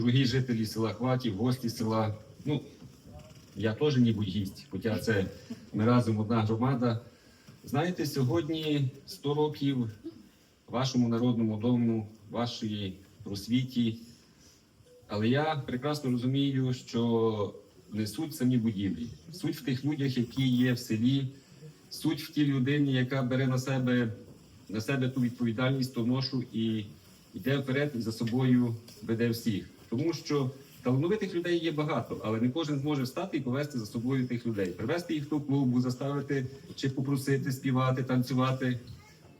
дорогі жителі села Хватів, гості села. Ну, я теж ніби гість, хоча це ми разом одна громада. Знаєте, сьогодні 100 років вашому народному дому, вашій просвіті. Але я прекрасно розумію, що не суть в самій будівлі, суть в тих людях, які є в селі, суть в тій людині, яка бере на себе, на себе ту відповідальність, ту ношу і йде вперед і за собою веде всіх. Тому що талановитих людей є багато, але не кожен зможе встати і повести за собою тих людей, привести їх до клубу, заставити чи попросити співати, танцювати.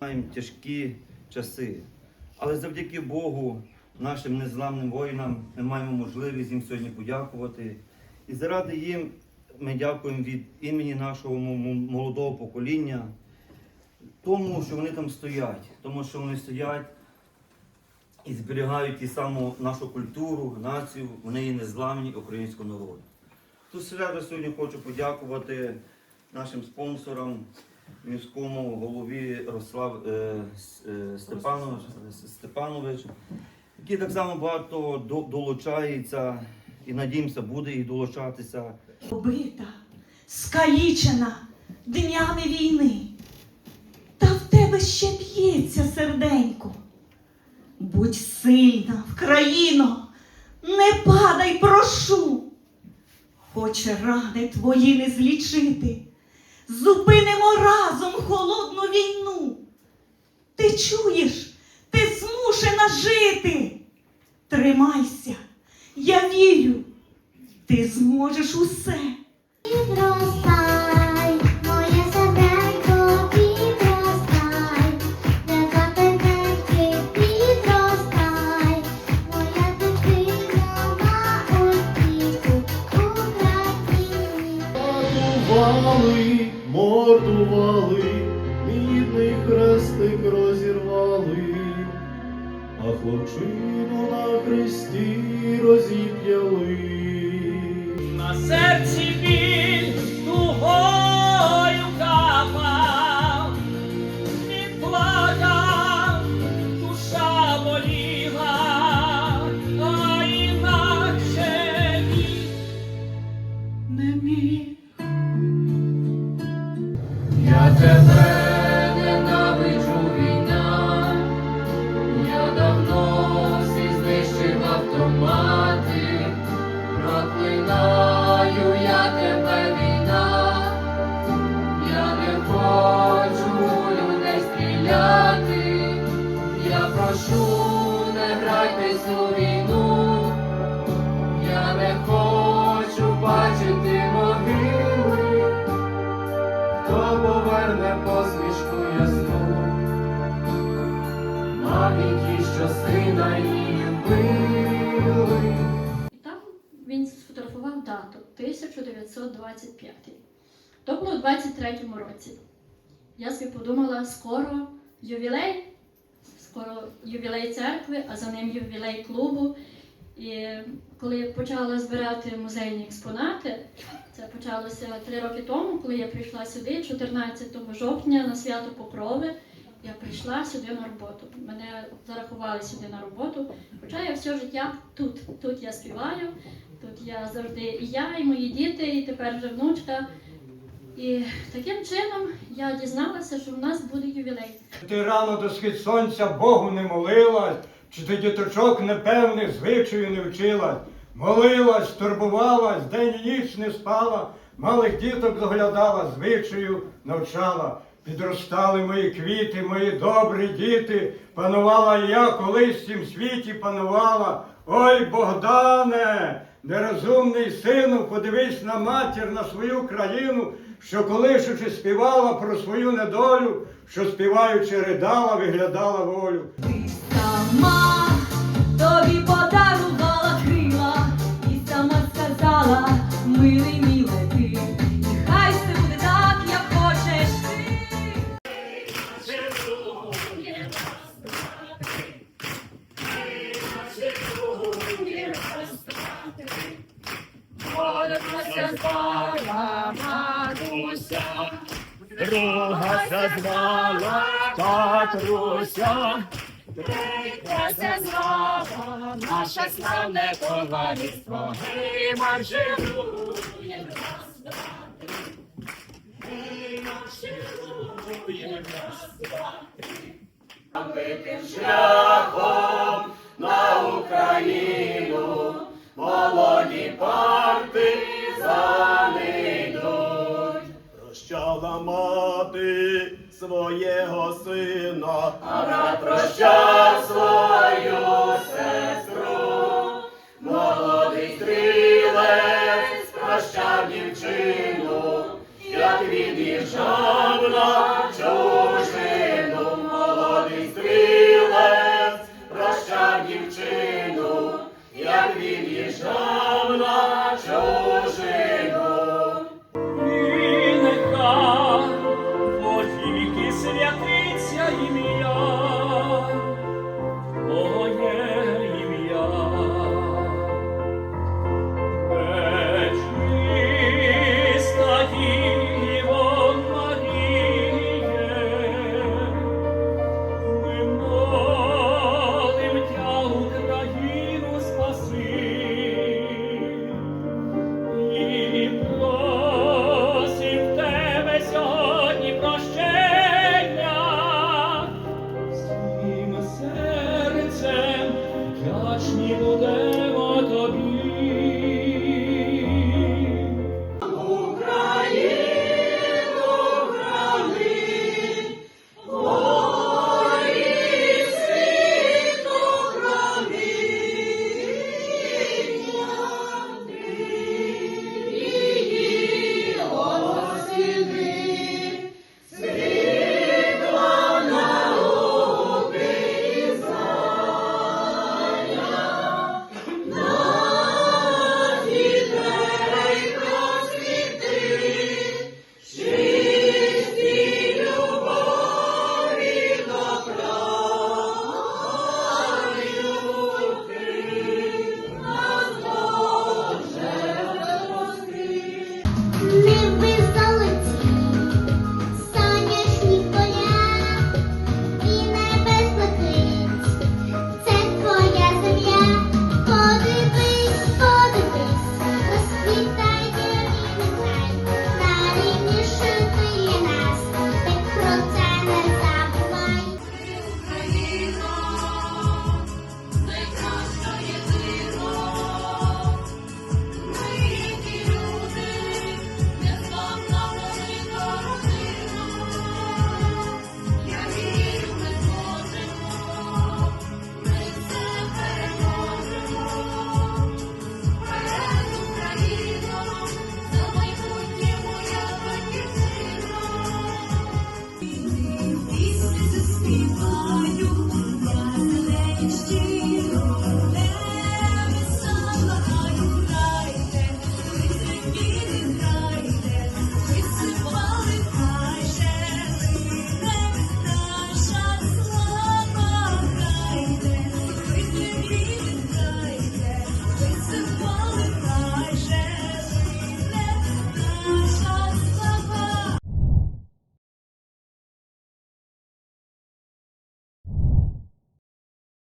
Маємо тяжкі часи, але завдяки Богу, нашим незламним воїнам, ми маємо можливість їм сьогодні подякувати. І заради їм ми дякуємо від імені нашого молодого покоління, тому, що вони там стоять, тому що вони стоять і зберігають ті саму нашу культуру, націю, вони є незламні українського народу. Тут серед сьогодні хочу подякувати нашим спонсорам, міському голові Рослав е, е, Степанович, Степанович, який так само багато до- долучається і надіємося, буде і долучатися. побита, скалічена днями війни. Та в тебе ще б'ється серденько. Будь сильна, Вкраїно, не падай, прошу. Хоч рани твої не злічити, зупинимо разом холодну війну. Ти чуєш, ти змушена жити. Тримайся, я вірю, ти зможеш усе. Хлопчину на хресті розіп'яли. На серці біль тугою капав, він плакав, душа боліла, мамі що сина її вбили. І там він сфотографував дату 1925. То було у 23-му році. Я собі подумала, скоро ювілей, скоро ювілей церкви, а за ним ювілей клубу. І коли я почала збирати музейні експонати, це почалося три роки тому, коли я прийшла сюди, 14 жовтня на свято Покрови. Я прийшла сюди на роботу. Мене зарахували сюди на роботу. Хоча я все життя тут. Тут я співаю, тут я завжди і я, і мої діти, і тепер вже внучка. І таким чином я дізналася, що в нас буде ювілей. Ти рано до схід сонця Богу не молилась, чи ти діточок непевних звичаю не вчилась. Молилась, турбувалась, день і ніч не спала, малих діток доглядала, звичаю навчала. Підростали мої квіти, мої добрі діти, панувала я колись в цім світі панувала. Ой, Богдане, нерозумний сину, подивись на матір, на свою країну, що колишучи співала про свою недолю, що співаючи ридала, виглядала волю. сама тобі подарувала крила і сама сказала, милий Зазвала Катруся, Прийдеться знову наше славне товариство. Гей, маршируєм раз, два, три. Гей, маршируєм раз, два, три. Битим шляхом на Україну молоді партизани йдуть. Прощала мати свого сина, а брат прощав свою сестру, молодий стрілець прощав дівчину, як від'їжджав на чужину, молодий стрілець прощав дівчину, як від'їжджав на чужину.